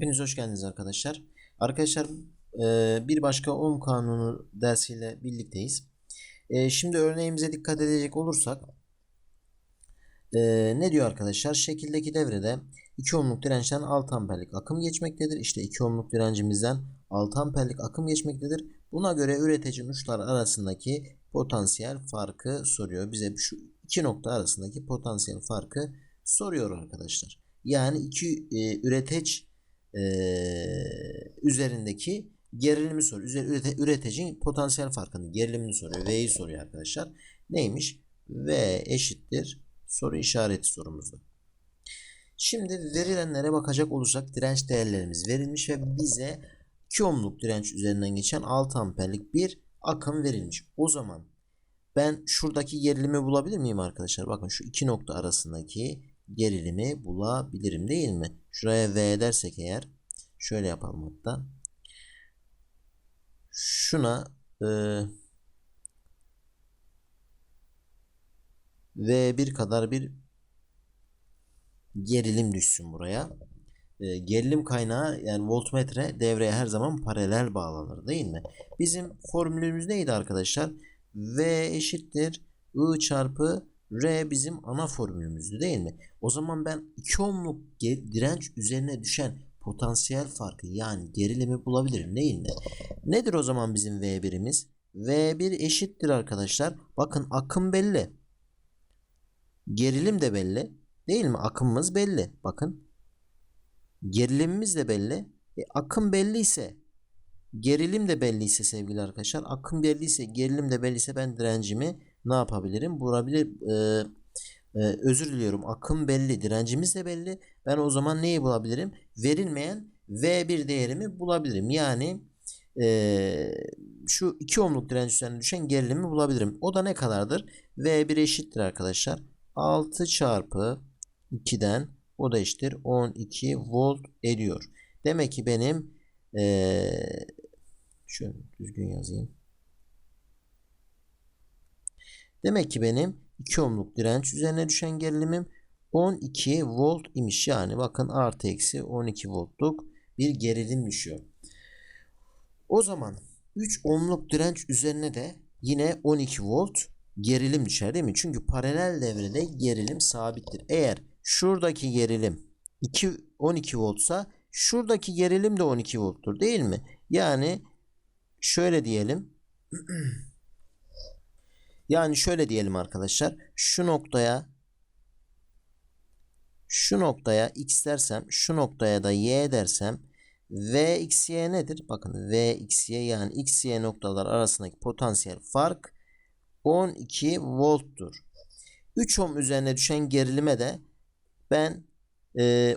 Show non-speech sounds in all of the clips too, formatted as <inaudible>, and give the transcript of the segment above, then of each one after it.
Hepiniz hoş geldiniz arkadaşlar. Arkadaşlar e, bir başka ohm kanunu dersiyle birlikteyiz. E, Şimdi örneğimize dikkat edecek olursak e, ne diyor arkadaşlar? Şekildeki devrede 2 ohmluk dirençten 6 amperlik akım geçmektedir. İşte 2 ohmluk direncimizden 6 amperlik akım geçmektedir. Buna göre üreticinin uçlar arasındaki potansiyel farkı soruyor. Bize şu iki nokta arasındaki potansiyel farkı soruyor arkadaşlar. Yani iki e, üreteç e, üzerindeki gerilimi soruyor. Üzer, ürete, üreticinin potansiyel farkını, gerilimini soruyor. V'yi soruyor arkadaşlar. Neymiş? V eşittir soru işareti sorumuzda. Şimdi verilenlere bakacak olursak direnç değerlerimiz verilmiş ve bize 2 ohmluk direnç üzerinden geçen 6 amperlik bir akım verilmiş. O zaman ben şuradaki gerilimi bulabilir miyim arkadaşlar? Bakın şu iki nokta arasındaki gerilimi bulabilirim değil mi? Şuraya V dersek eğer şöyle yapalım hatta. Şuna e, V1 kadar bir gerilim düşsün buraya. E, gerilim kaynağı yani voltmetre devreye her zaman paralel bağlanır değil mi? Bizim formülümüz neydi arkadaşlar? V eşittir I çarpı R bizim ana formülümüzdü değil mi? O zaman ben 2 ohmluk direnç üzerine düşen potansiyel farkı yani gerilimi bulabilirim değil mi? Nedir o zaman bizim V1'imiz? V1 eşittir arkadaşlar. Bakın akım belli. Gerilim de belli. Değil mi? Akımımız belli. Bakın. Gerilimimiz de belli. E, akım belliyse gerilim de belliyse sevgili arkadaşlar akım belliyse gerilim de belliyse ben direncimi ne yapabilirim? Bulabilir e, e, özür diliyorum akım belli direncimiz de belli ben o zaman neyi bulabilirim? Verilmeyen V1 değerimi bulabilirim. Yani e, şu 2 ohmluk direnç üzerine düşen gerilimi bulabilirim. O da ne kadardır? V1 eşittir arkadaşlar. 6 çarpı 2'den o da eşittir 12 volt ediyor. Demek ki benim ee, şöyle düzgün yazayım. Demek ki benim 2 ohmluk direnç üzerine düşen gerilimim 12 volt imiş. Yani bakın artı eksi 12 voltluk bir gerilim düşüyor. O zaman 3 ohmluk direnç üzerine de yine 12 volt gerilim düşer değil mi? Çünkü paralel devrede gerilim sabittir. Eğer şuradaki gerilim 2 12 voltsa şuradaki gerilim de 12 volttur değil mi? Yani şöyle diyelim. <clears throat> yani şöyle diyelim arkadaşlar. Şu noktaya şu noktaya x dersem şu noktaya da y dersem v x y nedir? Bakın v x y yani x y noktalar arasındaki potansiyel fark 12 volttur. 3 ohm üzerine düşen gerilime de ben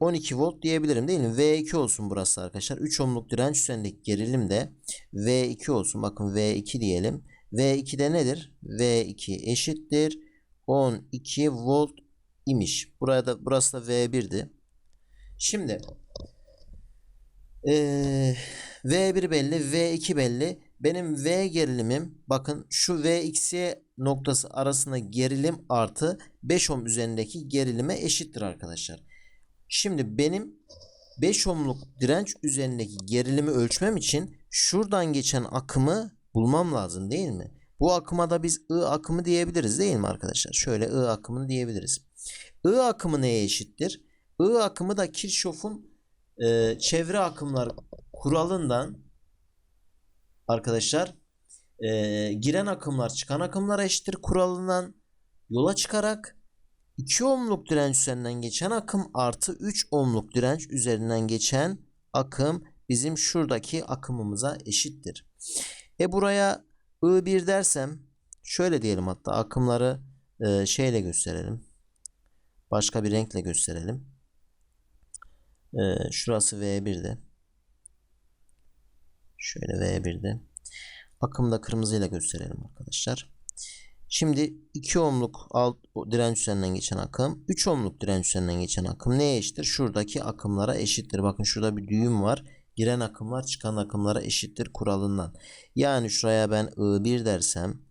12 ee, volt diyebilirim değil mi? V2 olsun burası arkadaşlar. 3 ohmluk direnç üzerindeki gerilim de V2 olsun. Bakın V2 diyelim. V2 de nedir? V2 eşittir 12 volt imiş. Burada burası da V1'di. Şimdi ee, V1 belli, V2 belli. Benim V gerilimim bakın şu VXY noktası arasında gerilim artı 5 ohm üzerindeki gerilime eşittir arkadaşlar. Şimdi benim 5 ohmluk direnç üzerindeki gerilimi ölçmem için şuradan geçen akımı bulmam lazım değil mi? Bu akıma da biz I akımı diyebiliriz değil mi arkadaşlar? Şöyle I akımını diyebiliriz. I akımı neye eşittir? I akımı da Kirchhoff'un e, çevre akımlar kuralından arkadaşlar e, giren akımlar çıkan akımlara eşittir kuralından yola çıkarak 2 ohmluk direnç üzerinden geçen akım artı 3 ohmluk direnç üzerinden geçen akım bizim şuradaki akımımıza eşittir. E buraya I1 dersem şöyle diyelim hatta akımları e, şeyle gösterelim. Başka bir renkle gösterelim. E, şurası V1'de. Şöyle V1'de. Akımda kırmızıyla gösterelim arkadaşlar. Şimdi 2 ohmluk alt direnç üzerinden geçen akım 3 ohmluk direnç üzerinden geçen akım neye eşittir? Şuradaki akımlara eşittir. Bakın şurada bir düğüm var. Giren akımlar çıkan akımlara eşittir kuralından. Yani şuraya ben I1 dersem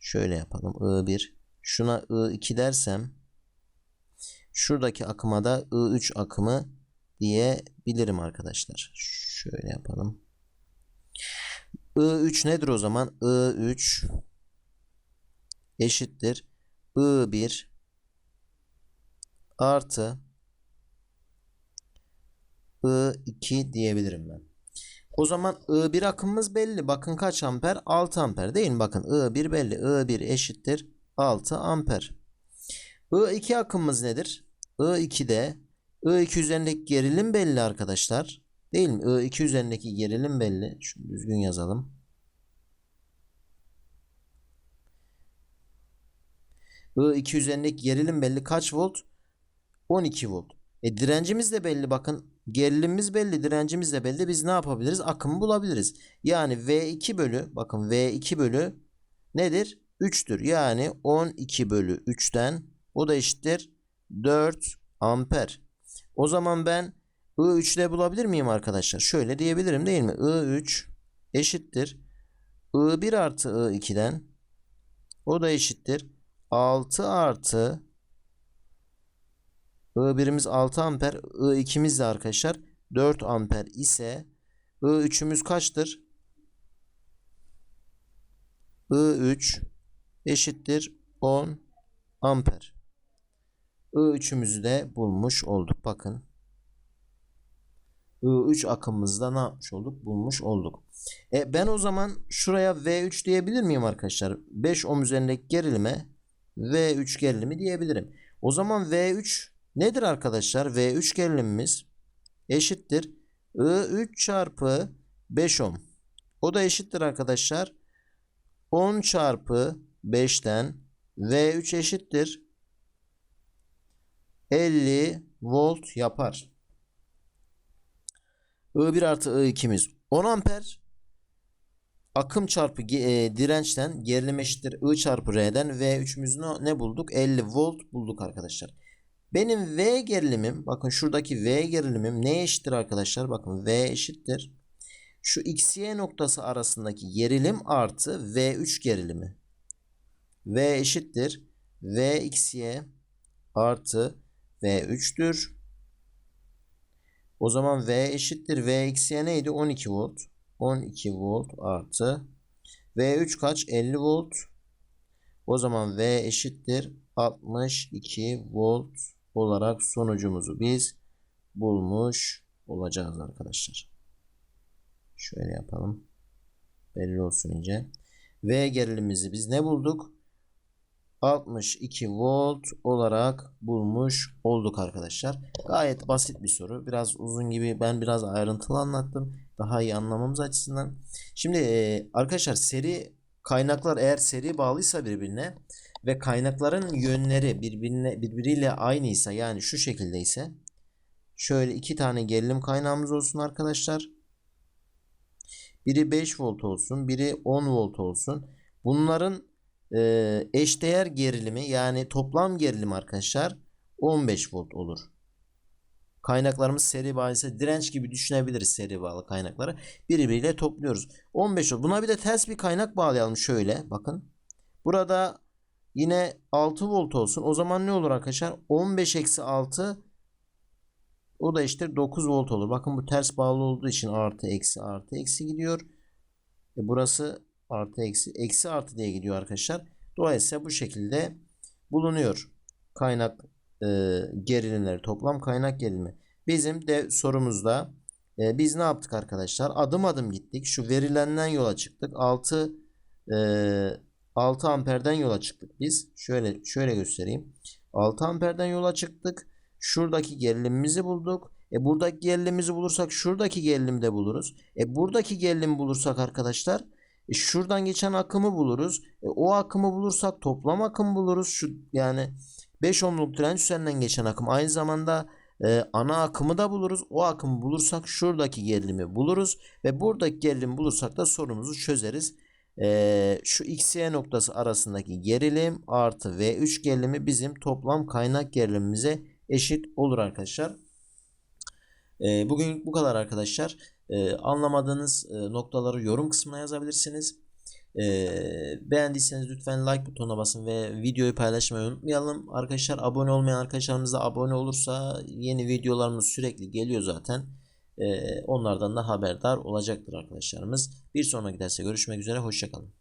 şöyle yapalım. I1 şuna I2 dersem şuradaki akıma da I3 akımı diyebilirim arkadaşlar. Şöyle yapalım. I3 nedir o zaman? I3 eşittir. I1 artı I2 diyebilirim ben. O zaman I1 akımımız belli. Bakın kaç amper? 6 amper değil mi? Bakın I1 belli. I1 eşittir 6 amper. I2 akımımız nedir? I2'de I2 üzerindeki gerilim belli arkadaşlar. Değil mi? I2 üzerindeki gerilim belli. Şunu düzgün yazalım. I2 üzerindeki gerilim belli. Kaç volt? 12 volt. E direncimiz de belli bakın. Gerilimimiz belli, direncimiz de belli. Biz ne yapabiliriz? Akımı bulabiliriz. Yani V2 bölü bakın V2 bölü nedir? 3'tür. Yani 12 bölü 3'ten o da eşittir 4 amper. O zaman ben I3'de bulabilir miyim arkadaşlar? Şöyle diyebilirim değil mi? I3 eşittir I1 artı I2'den o da eşittir 6 artı I1'imiz 6 amper. I2'miz de arkadaşlar 4 amper ise I3'ümüz kaçtır? I3 eşittir 10 amper. I3'ümüzü de bulmuş olduk. Bakın. I3 akımımızda ne yapmış olduk? Bulmuş olduk. E ben o zaman şuraya V3 diyebilir miyim arkadaşlar? 5 ohm üzerindeki gerilime V3 gerilimi diyebilirim. O zaman V3 Nedir arkadaşlar? V3 gerilimimiz eşittir. I3 çarpı 5 ohm. O da eşittir arkadaşlar. 10 çarpı 5'ten V3 eşittir. 50 volt yapar. I1 artı I2'miz 10 amper. Akım çarpı e, dirençten gerilim eşittir I çarpı R'den V3'ümüzü ne bulduk? 50 volt bulduk arkadaşlar. Benim V gerilimim bakın şuradaki V gerilimim ne eşittir arkadaşlar? Bakın V eşittir. Şu XY noktası arasındaki gerilim artı V3 gerilimi. V eşittir. V XY artı V3'tür. O zaman V eşittir. V XY neydi? 12 volt. 12 volt artı V3 kaç? 50 volt. O zaman V eşittir 62 volt olarak sonucumuzu biz bulmuş olacağız arkadaşlar. Şöyle yapalım. Belli olsun iyice. V gerilimimizi biz ne bulduk? 62 volt olarak bulmuş olduk arkadaşlar. Gayet basit bir soru. Biraz uzun gibi ben biraz ayrıntılı anlattım. Daha iyi anlamamız açısından. Şimdi arkadaşlar seri kaynaklar eğer seri bağlıysa birbirine ve kaynakların yönleri birbirine birbiriyle aynıysa yani şu şekilde ise şöyle iki tane gerilim kaynağımız olsun arkadaşlar. Biri 5 volt olsun, biri 10 volt olsun. Bunların e, eşdeğer gerilimi yani toplam gerilim arkadaşlar 15 volt olur. Kaynaklarımız seri bağlı ise direnç gibi düşünebiliriz seri bağlı kaynakları. Birbiriyle topluyoruz. 15 volt. Buna bir de ters bir kaynak bağlayalım şöyle. Bakın. Burada Yine 6 volt olsun. O zaman ne olur arkadaşlar? 15 eksi 6 o da işte 9 volt olur. Bakın bu ters bağlı olduğu için artı eksi artı eksi gidiyor. E burası artı eksi eksi artı diye gidiyor arkadaşlar. Dolayısıyla bu şekilde bulunuyor. Kaynak e, gerilimleri toplam kaynak gerilimi. Bizim de sorumuzda e, biz ne yaptık arkadaşlar? Adım adım gittik. Şu verilenden yola çıktık. 6 e, 6 amperden yola çıktık biz. Şöyle şöyle göstereyim. 6 amperden yola çıktık. Şuradaki gerilimimizi bulduk. E buradaki gerilimimizi bulursak şuradaki gerilimi de buluruz. E buradaki gerilimi bulursak arkadaşlar e şuradan geçen akımı buluruz. E o akımı bulursak toplam akım buluruz. Şu yani 5 ohmluk direnç üzerinden geçen akım. Aynı zamanda e, ana akımı da buluruz. O akımı bulursak şuradaki gerilimi buluruz. Ve buradaki gerilimi bulursak da sorumuzu çözeriz e, şu xy noktası arasındaki gerilim artı v3 gerilimi bizim toplam kaynak gerilimimize eşit olur arkadaşlar. Bugün bu kadar arkadaşlar. Anlamadığınız noktaları yorum kısmına yazabilirsiniz. Beğendiyseniz lütfen like butonuna basın ve videoyu paylaşmayı unutmayalım. Arkadaşlar abone olmayan arkadaşlarımız da abone olursa yeni videolarımız sürekli geliyor zaten. Onlardan da haberdar olacaktır arkadaşlarımız. Bir sonraki derste görüşmek üzere. Hoşçakalın.